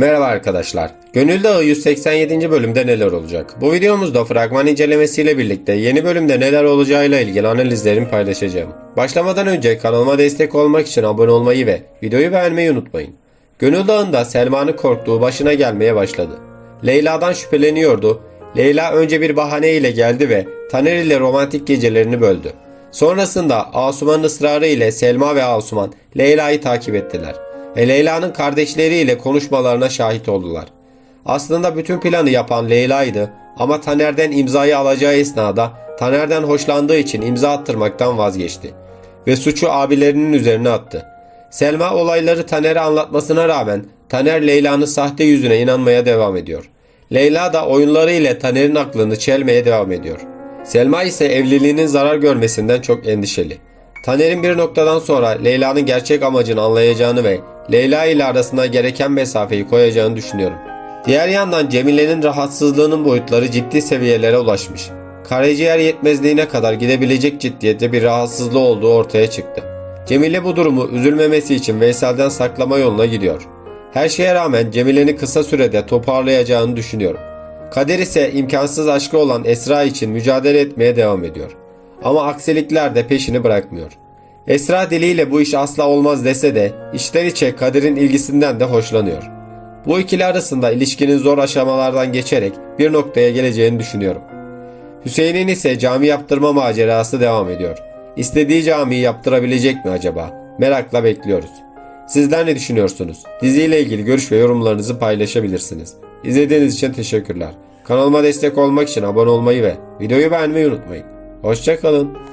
Merhaba arkadaşlar. Gönül Dağı 187. bölümde neler olacak? Bu videomuzda fragman incelemesiyle birlikte yeni bölümde neler olacağıyla ilgili analizlerimi paylaşacağım. Başlamadan önce kanalıma destek olmak için abone olmayı ve videoyu beğenmeyi unutmayın. Gönül Dağı'nda Selma'nın korktuğu başına gelmeye başladı. Leyla'dan şüpheleniyordu. Leyla önce bir bahane ile geldi ve Taner ile romantik gecelerini böldü. Sonrasında Asuman'ın ısrarı ile Selma ve Asuman Leyla'yı takip ettiler ve Leyla'nın kardeşleriyle konuşmalarına şahit oldular. Aslında bütün planı yapan Leyla'ydı ama Taner'den imzayı alacağı esnada Taner'den hoşlandığı için imza attırmaktan vazgeçti ve suçu abilerinin üzerine attı. Selma olayları Taner'e anlatmasına rağmen Taner Leyla'nın sahte yüzüne inanmaya devam ediyor. Leyla da oyunları ile Taner'in aklını çelmeye devam ediyor. Selma ise evliliğinin zarar görmesinden çok endişeli. Taner'in bir noktadan sonra Leyla'nın gerçek amacını anlayacağını ve Leyla ile arasında gereken mesafeyi koyacağını düşünüyorum. Diğer yandan Cemile'nin rahatsızlığının boyutları ciddi seviyelere ulaşmış. Karaciğer yetmezliğine kadar gidebilecek ciddiyette bir rahatsızlığı olduğu ortaya çıktı. Cemile bu durumu üzülmemesi için Veysel'den saklama yoluna gidiyor. Her şeye rağmen Cemile'ni kısa sürede toparlayacağını düşünüyorum. Kader ise imkansız aşkı olan Esra için mücadele etmeye devam ediyor. Ama aksilikler de peşini bırakmıyor. Esra diliyle bu iş asla olmaz dese de içten içe Kader'in ilgisinden de hoşlanıyor. Bu ikili arasında ilişkinin zor aşamalardan geçerek bir noktaya geleceğini düşünüyorum. Hüseyin'in ise cami yaptırma macerası devam ediyor. İstediği camiyi yaptırabilecek mi acaba? Merakla bekliyoruz. Sizler ne düşünüyorsunuz? Diziyle ilgili görüş ve yorumlarınızı paylaşabilirsiniz. İzlediğiniz için teşekkürler. Kanalıma destek olmak için abone olmayı ve videoyu beğenmeyi unutmayın. Hoşçakalın.